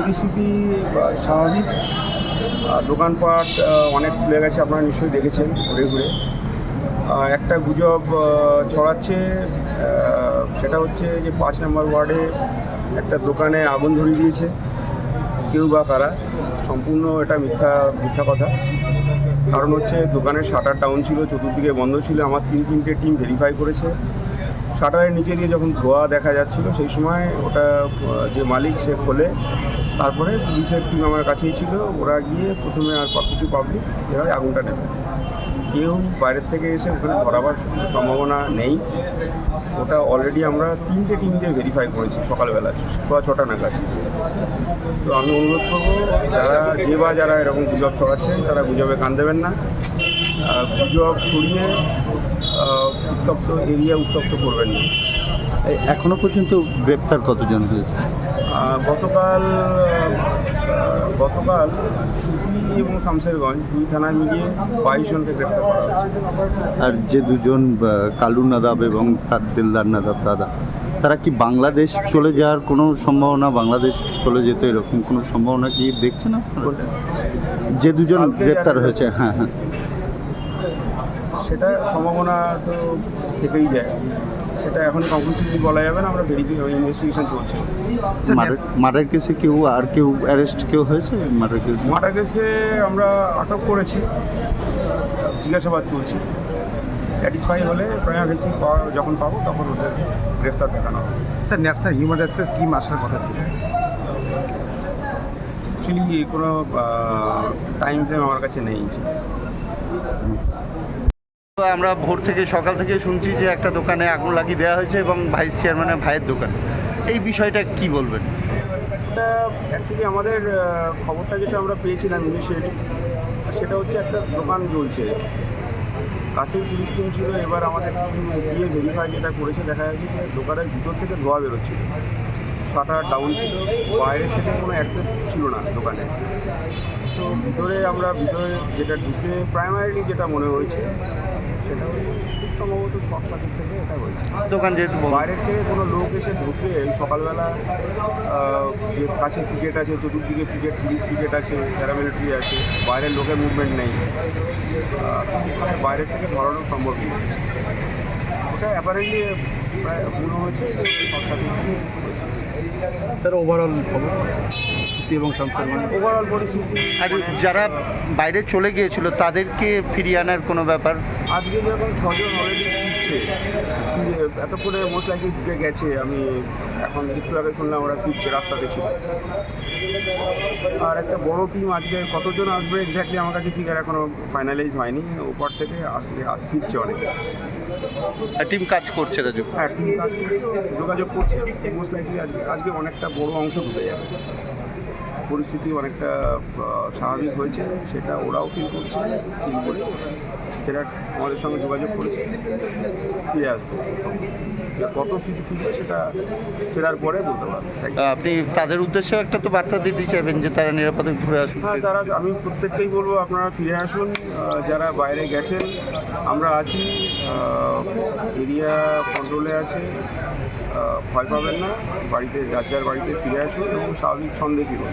পরিস্থিতি স্বাভাবিক দোকানপাট অনেক খুলে গেছে, আপনারা নিশ্চয়ই দেখেছেন ঘুরে ঘুরে। একটা গুজব ছড়াচ্ছে সেটা হচ্ছে যে পাঁচ নম্বর ওয়ার্ডে একটা দোকানে আগুন ধরিয়ে দিয়েছে, কেউ বা কারা। সম্পূর্ণ এটা মিথ্যা মিথ্যা কথা। কারণ হচ্ছে দোকানের শাটার ডাউন ছিল, চতুর্দিকে বন্ধ ছিল। আমার তিন তিনটে টিম ভেরিফাই করেছে। শাটারের নিচে দিয়ে যখন ধোয়া দেখা যাচ্ছিল, সেই সময় ওটা, যে মালিক সে খোলে। তারপরে পুলিশের টিম আমার কাছেই ছিল। ওরা গিয়ে প্রথমে আর কিছু পাবলিক এভাবে আগুনটা নেবে। কেউ বাইরের থেকে এসে ওখানে ধরাবার সম্ভাবনা নেই। ওটা অলরেডি আমরা তিনটে টিম দিয়ে ভেরিফাই করেছি সকালবেলা, সোয়া ছটা নাগাদ। তো আমি অনুরোধ করব, যারা যে বা যারা এরকম গুজব ছড়াচ্ছেন, তারা গুজবে, কান দেবেন না। গুজব ছড়িয়ে উত্তপ্ত এরিয়া উত্তপ্ত করবেন না। এখনও পর্যন্ত গ্রেপ্তার কতজন হয়েছে? গতকাল গতকাল সুতি এবং শামসেরগঞ্জ দুই থানায় মিলিয়ে বাইশ জনকে গ্রেফতার করা হয়েছে। আর যে দুজন কালু নাদাব এবং তার দিলদার নাদাব দাদা তারা কি বাংলাদেশ চলে যাওয়ার কোনো সম্ভাবনা বাংলাদেশ চলে যেতে এরকম কোনো সম্ভাবনা কি দেখছেন না যে দুজন গ্রেপ্তার হয়েছে হ্যাঁ হ্যাঁ। সেটা সম্ভাবনা তো থেকেই যায়। সেটা এখন কনক্লুসিভলি বলা যাবে না আমরা ভেরিফি ইনভেস্টিগেশন চলছে। মার্ডার কেসে কেউ আর কেউ অ্যারেস্ট কেউ হয়েছে? মার্ডার কেসে মার্ডার কেসে আমরা আটক করেছি। জিজ্ঞাসাবাদ চলছে। স্যাটিসফাই হলে প্রায় ভেসি যখন পাবো তখন ওদের গ্রেফতার দেখানো হবে। স্যার ন্যাশনাল হিউম্যান রাইটসের টিম আসার কথা ছিল। অ্যাকচুয়ালি কোনো টাইম ফ্রেম আমার কাছে নেই। আমরা ভোর থেকে সকাল থেকে শুনছি যে একটা দোকানে আগুন লাগিয়ে দেওয়া হয়েছে এবং ভাইস চেয়ারম্যানের ভাইয়ের দোকান। এই বিষয়টা কি বলবেন? অ্যাকচুয়ালি আমাদের খবরটা যেটা আমরা পেয়েছিলাম ইনিশিয়ালি সেটা হচ্ছে একটা দোকান জ্বলছে। কাছেই পুলিশ টিম ছিল, এবার আমাদের টিম গিয়ে ভেরিফাই যেটা করেছে, দেখা যাচ্ছে যে দোকানের ভিতর থেকে ধোয়া বেরোচ্ছিল। শাটার ডাউন ছিল। বাইরে থেকে কোনো অ্যাক্সেস ছিল না দোকানে। তো ভিতরে আমরা ভিতরে যেটা ঢুকে প্রাইমারিলি যেটা মনে হয়েছে সেটা হচ্ছে খুব সম্ভবত শর্ট সার্কিট থেকে এটা হয়েছে। দোকান যেহেতু। বাইরের থেকে কোনো লোক এসে ঢুকে সকালবেলা যে কাছে ক্রিকেট আছে চতুর্দিকে ক্রিকেট পুলিশ ক্রিকেট আছে প্যারামিলিটারি আছে বাইরের লোকের মুভমেন্ট নেই। বাইরের থেকে ধরানো সম্ভব নেই ওটা অ্যাপারেন্টলি প্রায় পুরো হয়েছে শর্ট সার্কিট থেকে হয়েছে। স্যার ওভারঅল খবর? সত্যি এবং শামসার মানে? ওভারঅল পরিস্থিতি আর মানে যারা বাইরে চলে গিয়েছিল তাদেরকে ফিরিয়ে আনার কোনো ব্যাপার? আজকে যেরকম ছজন অলরেডি ফিরছে ফিরে এতক্ষণে মোস্ট লাইকলি ঢুকে গেছে আমি এখন একটু আগে শুনলাম ওরা ফিরছে রাস্তাতে ছিল। আর একটা বড় টিম আজকে কতজন আসবে এক্স্যাক্টলি আমার কাছে ফিগার এখনও ফাইনালাইজ হয়নি ওপর থেকে আসলে আর ফিরছে অনেকে। টিম কাজ করছে রাজু হ্যাঁ টিম কাজ করছে যোগাযোগ করছে মোস্ট লাইকলি আজকে আজকে অনেকটা বড় অংশ ঢুকে যাবে। পরিস্থিতি অনেকটা স্বাভাবিক হয়েছে, সেটা ওরাও ফিল করছে ফিল করে সেটা আমাদের সঙ্গে যোগাযোগ করেছে, ফিরে আসব। যে কত ফিট ফিরবে সেটা ফেরার পরে বলতে পারব। আপনি তাদের উদ্দেশ্যে একটা তো বার্তা দিতে চাইবেন যে তারা নিরাপদে ঘুরে আসুন হ্যাঁ তারা আমি প্রত্যেককেই বলব আপনারা ফিরে আসুন। যারা বাইরে গেছেন আমরা আছি। এরিয়া কন্ট্রোলে আছে। ভয় পাবেন না। বাড়িতে যার যার বাড়িতে ফিরে আসুন এবং স্বাভাবিক ছন্দে ফিরুন।